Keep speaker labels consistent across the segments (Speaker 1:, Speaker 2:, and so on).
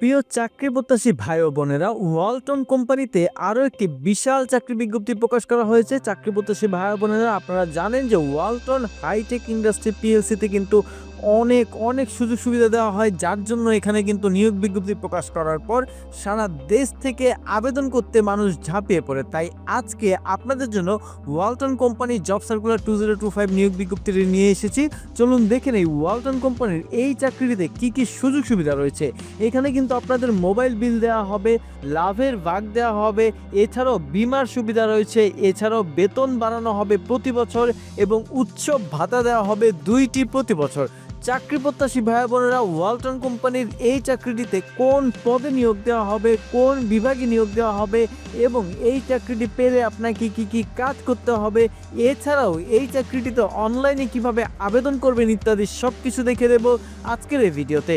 Speaker 1: প্রিয় চাকরি প্রত্যাশী ভাই ও বোনেরা, ওয়ালটন কোম্পানিতে আরও একটি বিশাল চাকরি বিজ্ঞপ্তি প্রকাশ করা হয়েছে। চাকরি প্রত্যাশী ভাই ও বোনেরা, আপনারা জানেন যে ওয়ালটন হাইটেক ইন্ডাস্ট্রি পিএলসিতে কিন্তু অনেক অনেক সুযোগ সুবিধা দেওয়া হয়। যার জন্য এখানে কিন্তু নিয়োগ বিজ্ঞপ্তি প্রকাশ করার পর সারা দেশ থেকে আবেদন করতে মানুষ ঝাঁপিয়ে পড়ে। তাই আজকে আপনাদের জন্য Walton company job circular two zero two five নিয়োগ বিজ্ঞপ্তিটি নিয়ে এসেছি। চলুন দেখে নেই ওয়ালটন কোম্পানির এই চাকরিটিতে কি কি সুযোগ সুবিধা রয়েছে। এখানে কিন্তু আপনাদের মোবাইল বিল দেওয়া হবে, লাভের ভাগ দেওয়া হবে, এছাড়াও বিমার সুবিধা রয়েছে, এছাড়াও বেতন বাড়ানো হবে প্রতি বছর এবং উৎসব ভাতা দেওয়া হবে দুইটি প্রতি বছর। চাকরি প্রত্যাশী ভাই বোনেরা, ওয়ালটন কোম্পানির এই চাকরিটিতে কোন পদে নিয়োগ দেওয়া হবে, কোন বিভাগে নিয়োগ দেওয়া হবে এবং এই চাকরিটি পেলে আপনাকে কি কি কাজ করতে হবে, এছাড়াও এই চাকরিটিতে অনলাইনে কীভাবে আবেদন করবেন ইত্যাদি সব কিছু দেখে দেব আজকের এই ভিডিওতে।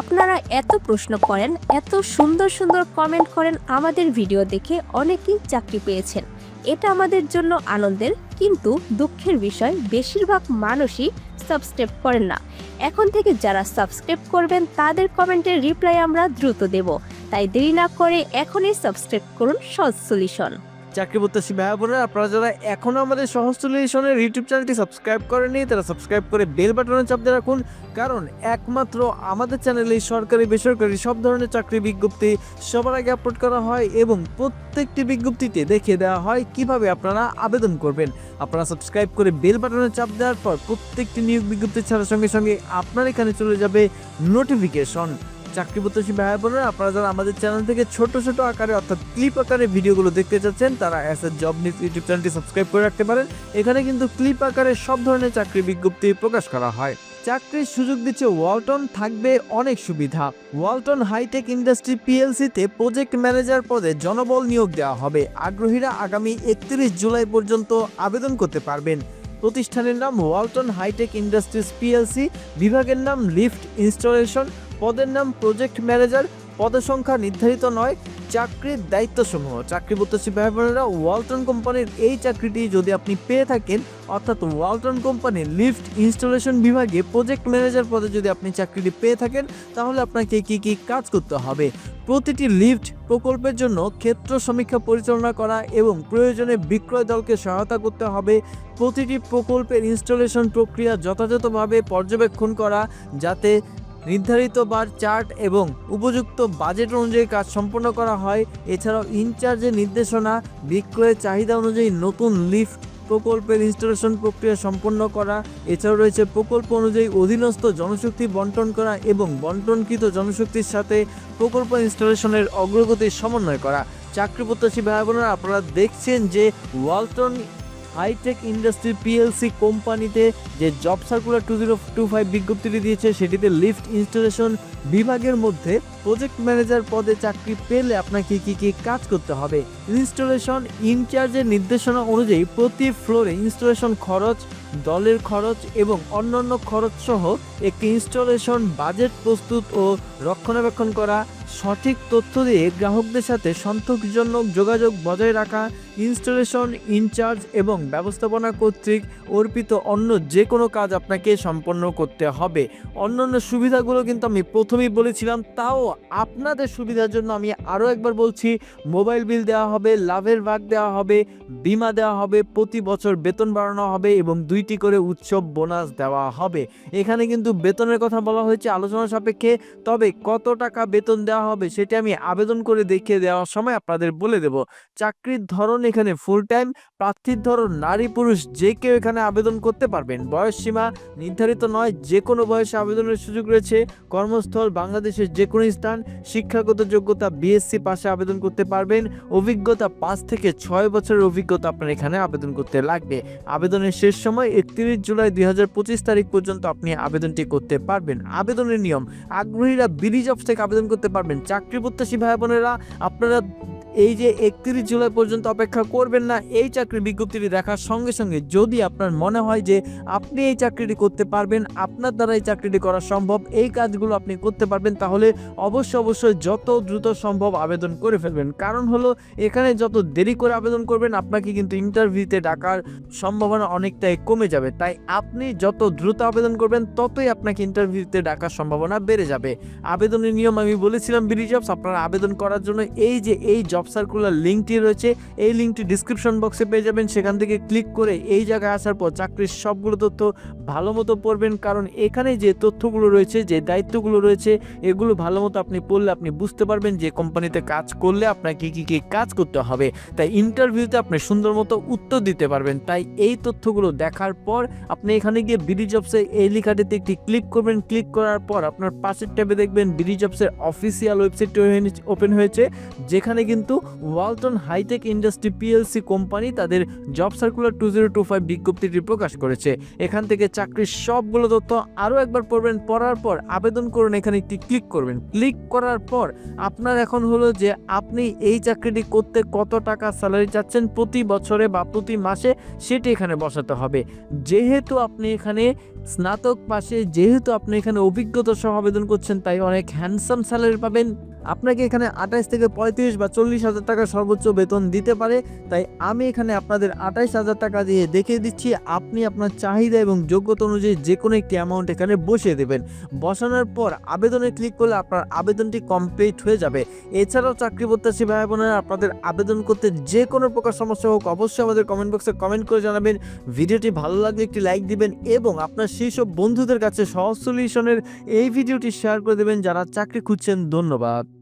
Speaker 2: আপনারা এত প্রশ্ন করেন, এত সুন্দর সুন্দর কমেন্ট করেন আমাদের ভিডিও দেখে অনেকেই চাকরি পেয়েছেন। এটা আমাদের জন্য আনন্দের কিন্তু দুঃখের বিষয়, বেশিরভাগ মানুষই সাবস্ক্রাইব করেন না। এখন থেকে যারা সাবস্ক্রাইব করবেন, তাদের কমেন্টের রিপ্লাই আমরা দ্রুত দেব। তাই দেরি না করে এখনই সাবস্ক্রাইব করুন সহজ সলিউশন
Speaker 1: চাকরি প্রত্যাশী ভাই বোনেরা, আপনারা যারা এখনও আমাদের সহজ সলিউশনের ইউটিউব চ্যানেলটি সাবস্ক্রাইব করেনি তারা সাবস্ক্রাইব করে বেল বাটনে চাপ দিয়ে রাখুন। কারণ একমাত্র আমাদের চ্যানেলে সরকারি, বেসরকারি সব ধরনের চাকরি বিজ্ঞপ্তি সবার আগে আপলোড করা হয় এবং প্রত্যেকটি বিজ্ঞপ্তিতে দেখিয়ে দেওয়া হয় কীভাবে আপনারা আবেদন করবেন। আপনারা সাবস্ক্রাইব করে বেল বাটনে চাপ দেওয়ার পর প্রত্যেকটি নিয়োগ বিজ্ঞপ্তি ছাড়ার সঙ্গে সঙ্গে আপনার এখানে চলে যাবে নোটিফিকেশন চাকরি প্রত্যাশী ভাই বোনেরা, আপনারা যারা আমাদের চ্যানেল থেকে ছোট ছোট আকারে অর্থাৎ ক্লিপ আকারে ভিডিওগুলো দেখতে চাচ্ছেন, তারা as a job news YouTube চ্যানেলটি সাবস্ক্রাইব করে রাখতে পারেন। এখানে কিন্তু ক্লিপ আকারে সব ধরনের চাকরি বিজ্ঞপ্তি প্রকাশ করা হয়। চাকরির সুযোগ দিচ্ছে ওয়ালটন, থাকবে অনেক সুবিধা। ওয়ালটন হাইটেক ইন্ডাস্ট্রি পিএলসিতে প্রজেক্ট ম্যানেজার পদে জনবল নিয়োগ দেওয়া হবে। আগ্রহীরা আগামী একত্রিশ জুলাই পর্যন্ত আবেদন করতে পারবেন। প্রতিষ্ঠানের নাম ওয়ালটন হাইটেক ইন্ডাস্ট্রিজ পিএলসি বিভাগের নাম লিফট ইনস্টলেশন পদের নাম প্রজেক্ট ম্যানেজার পদের সংখ্যা নির্ধারিত নয়, চাকরির দায়িত্বসমূহ। চাকরি প্রত্যাশী ভাই বোনেরা ওয়ালটন কোম্পানির এই চাকরিটি যদি আপনি পেয়ে থাকেন, অর্থাৎ ওয়ালটন কোম্পানির লিফট ইনস্টলেশন বিভাগে প্রজেক্ট ম্যানেজার পদে যদি আপনি চাকরিটি পেয়ে থাকেন, তাহলে আপনাকে কি কি কাজ করতে হবে? প্রতিটি লিফট প্রকল্পের জন্য ক্ষেত্র সমীক্ষা পরিচালনা করা এবং প্রয়োজনে বিক্রয় দলকে সহায়তা করতে হবে। প্রতিটি প্রকল্পের ইনস্টলেশন প্রক্রিয়া যথাযথভাবে পর্যবেক্ষণ করা, যাতে নির্ধারিত বার চার্ট এবং উপযুক্ত বাজেট অনুযায়ী কাজ সম্পন্ন করা হয়। এছাড়াও ইনচার্জের নির্দেশনা, বিক্রয়ের চাহিদা অনুযায়ী নতুন লিফট প্রকল্পের ইনস্টলেশন প্রক্রিয়া সম্পন্ন করা। এছাড়াও রয়েছে প্রকল্প অনুযায়ী অধীনস্থ জনশক্তি বন্টন করা এবং বন্টনকৃত জনশক্তির সাথে প্রকল্প ইনস্টলেশনের অগ্রগতির সমন্বয় করা। চাকরি প্রত্যাশী ভাই বোনেরা আপনারা দেখছেন যে ওয়ালটন হাইটেক ইন্ডাস্ট্রি পিএলসি কোম্পানিতে যে job circular two zero two five বিজ্ঞপ্তিটি দিয়েছে, সেটিতে লিফট ইনস্টলেশন বিভাগের মধ্যে প্রজেক্ট ম্যানেজার পদে চাকরি পেলে আপনাকে কি কি কাজ করতে হবে? ইনস্টলেশন ইনচার্জের নির্দেশনা অনুযায়ী প্রতি ফ্লোরে ইনস্টলেশন খরচ, দলের খরচ এবং অন্যান্য খরচ সহ একটি ইনস্টলেশন বাজেট প্রস্তুত ও রক্ষণাবেক্ষণ করা। সঠিক তথ্য দিয়ে গ্রাহকদের সাথে সন্তোষজনক যোগাযোগ বজায় রাখা ইনস্টলেশন, ইনচার্জ এবং ব্যবস্থাপনা কর্তৃক অর্পিত অন্য যে কোনো কাজ আপনাকে সম্পন্ন করতে হবে। অন্যান্য সুবিধাগুলো কিন্তু আমি প্রথমেই বলেছিলাম, তাও আপনাদের সুবিধার জন্য আমি আরও একবার বলছি, মোবাইল বিল দেওয়া হবে, লাভের ভাগ দেওয়া হবে, বিমা দেওয়া হবে, প্রতি বছর বেতন বাড়ানো হবে এবং দুইটি করে উৎসব বোনাস দেওয়া হবে। এখানে কিন্তু বেতনের কথা বলা হয়েছে আলোচনা সাপেক্ষে, তবে কত টাকা বেতন দেওয়া হবে সেটা আমি আবেদন করে দেখিয়ে দেওয়ার সময় আপনাদের বলে দেব। চাকরির ধরন এখানে ফুল টাইম প্রার্থীর ধরন নারী পুরুষ যে কেউ এখানে আবেদন করতে পারবেন। বয়স সীমা নির্ধারিত নয়, যে কোনো বয়সে আবেদনের সুযোগ রয়েছে। কর্মস্থল বাংলাদেশের যে কোনো স্থান, শিক্ষাগত যোগ্যতা বিএসসি পাশে আবেদন করতে পারবেন। অভিজ্ঞতা পাঁচ থেকে ছয় বছরের অভিজ্ঞতা আপনার এখানে আবেদন করতে লাগবে। আবেদনের শেষ সময় একত্রিশ জুলাই দুই হাজার পঁচিশ তারিখ পর্যন্ত আপনি আবেদনটি করতে পারবেন। আবেদনের নিয়ম, আগ্রহীরা বিডি জবস থেকে আবেদন করতে পারবেন। চাকরি প্রত্যাশী ভাই বোনেরা আপনারা এই যে একত্রিশ জুলাই পর্যন্ত অপেক্ষা করবেন না, এই চাকরির বিজ্ঞপ্তিটি দেখার সঙ্গে সঙ্গে যদি আপনার মনে হয় যে আপনি এই চাকরিটি করতে পারবেন, আপনার দ্বারা এই চাকরিটি করা সম্ভব, এই কাজগুলো আপনি করতে পারবেন, তাহলে অবশ্যই অবশ্যই যত দ্রুত সম্ভব আবেদন করে ফেলবেন। কারণ হলো, এখানে যত দেরি করে আবেদন করবেন, আপনাকে কিন্তু ইন্টারভিউতে ডাকার সম্ভাবনা অনেকটাই কমে যাবে। তাই আপনি যত দ্রুত আবেদন করবেন, ততই আপনাকে ইন্টারভিউতে ডাকার সম্ভাবনা বেড়ে যাবে। আবেদনের নিয়ম আমি বলেছিলাম বিডি জবস আপনারা আবেদন করার জন্য এই যে এই জব সার্কুলার লিঙ্কটি রয়েছে, এই লিঙ্কটি ডিসক্রিপশন বক্সে পেয়ে যাবেন। সেখান থেকে ক্লিক করে এই জায়গায় আসার পর চাকরির সবগুলো তথ্য ভালো মতো পড়বেন, কারণ এখানে যে তথ্যগুলো রয়েছে, যে দায়িত্বগুলো রয়েছে, এগুলো ভালো মতো আপনি পড়লে আপনি বুঝতে পারবেন যে কোম্পানিতে কাজ করলে আপনাকে কী কী কাজ করতে হবে। তাই ইন্টারভিউতে আপনি সুন্দর মতো উত্তর দিতে পারবেন। তাই এই তথ্যগুলো দেখার পর আপনি এখানে গিয়ে বিডি জবসে এই লেখাটিতে একটি ক্লিক করবেন। ক্লিক করার পর আপনার পাশের ট্যাবে দেখবেন বিডি জবসের অফিসিয়াল ওয়েবসাইটটি ওপেন হয়েছে, যেখানে কিন্তু Walton hi tech industry PLC company তাদের job circular two zero two five বিজ্ঞপ্তিটি প্রকাশ করেছে। এখান থেকে চাকরির সবগুলো তথ্য আরও একবার পড়বেন, পড়ার পর আবেদন করুন, এখানে একটি ক্লিক করবেন। ক্লিক করার পর আপনার এখন হলো যে আপনি এই চাকরিটি করতে কত টাকা স্যালারি চাচ্ছেন প্রতি বছরে বা প্রতি মাসে সেটি এখানে বসাতে হবে। যেহেতু আপনি এখানে স্নাতক পাশে, যেহেতু আপনি এখানে অভিজ্ঞতা সহ আবেদন করছেন, তাই অনেক হ্যান্ডসাম স্যালারি পাবেন। আপনাকে এখানে আঠাইশ থেকে পঁয়ত্রিশ বা চল্লিশ হাজার টাকা সর্বোচ্চ বেতন দিতে পারে। তাই আমি এখানে আপনাদের আঠাইশ হাজার টাকা দিয়ে দেখিয়ে দিচ্ছি, আপনি আপনার চাহিদা এবং যোগ্যতা অনুযায়ী যে কোনো একটি অ্যামাউন্ট এখানে বসিয়ে দেবেন। বসানোর পর আবেদনে ক্লিক করলে আপনার আবেদনটি কমপ্লিট হয়ে যাবে। এছাড়াও চাকরি প্রত্যাশী ভাই বোনেরা, আপনাদের আবেদন করতে যে কোনো প্রকার সমস্যা হোক, অবশ্যই আমাদের কমেন্ট বক্সে কমেন্ট করে জানাবেন। ভিডিওটি ভালো লাগলে একটি লাইক দিবেন এবং আপনার সেই সব বন্ধুদের কাছে সহজ সলিউশনের এই ভিডিওটি শেয়ার করে দেবেন। যারা চাকরি খুঁজছেন, ধন্যবাদ।